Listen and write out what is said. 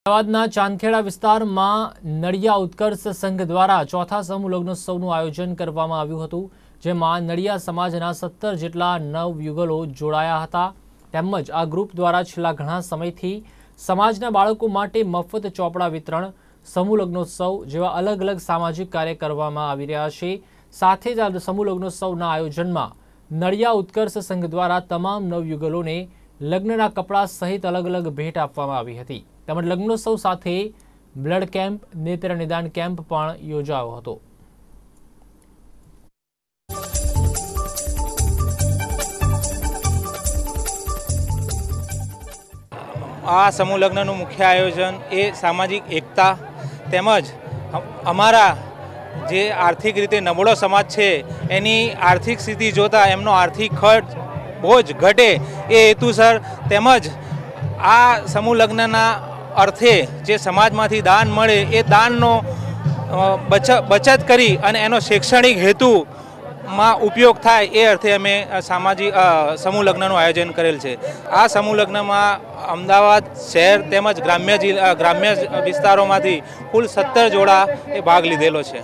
અમદાવાદના ચાંદખેડા વિસ્તારમાં નડિયા ઉત્કર્ષ સંઘ દ્વારા ચોથા સમૂહ લગ્નોત્સવનું આયોજન કરવામાં આવ્યું હતું, જેમાં નડિયા સમાજના સત્તર જેટલા નવ યુગલો જોડાયા હતા. તેમજ આ ગ્રુપ દ્વારા છેલ્લા ઘણા સમયથી સમાજના બાળકો માટે મફત ચોપડા વિતરણ સમૂહ લગ્નોત્સવ જેવા અલગ અલગ સામાજિક કાર્ય કરવામાં આવી રહ્યા છે. સાથે જ આ સમૂહ લગ્નોત્સવના આયોજનમાં નડિયા ઉત્કર્ષ સંઘ દ્વારા તમામ નવયુગલોને લગ્નના કપડાં સહિત અલગ અલગ ભેટ આપવામાં આવી હતી. તેમજ લગ્નોત્સવ સાથે બ્લડ કેમ્પ, નેત્ર નિદાન કેમ્પ પણ યોજાયો હતો. આ સમૂહ લગ્નનું મુખ્ય આયોજન એ સામાજિક એકતા તેમજ અમારા જે આર્થિક રીતે નબળો સમાજ છે, એની આર્થિક સ્થિતિ જોતા એમનો આર્થિક ખર્ચ બોજ ઘટે એ હેતુસર તેમજ આ સમૂહ લગ્નના અર્થે જે સમાજમાંથી દાન મળે એ દાનનો બચત કરી અને એનો શૈક્ષણિક હેતુ માં ઉપયોગ થાય એ અર્થે અમે સામાજિક સમૂહ લગ્નનું આયોજન કરેલ છે. આ સમૂહ લગ્નમાં અમદાવાદ શહેર તેમજ ગ્રામ્ય જિલ્લા, ગ્રામ્ય વિસ્તારોમાંથી કુલ સત્તર જોડા એ ભાગ લીધેલો છે.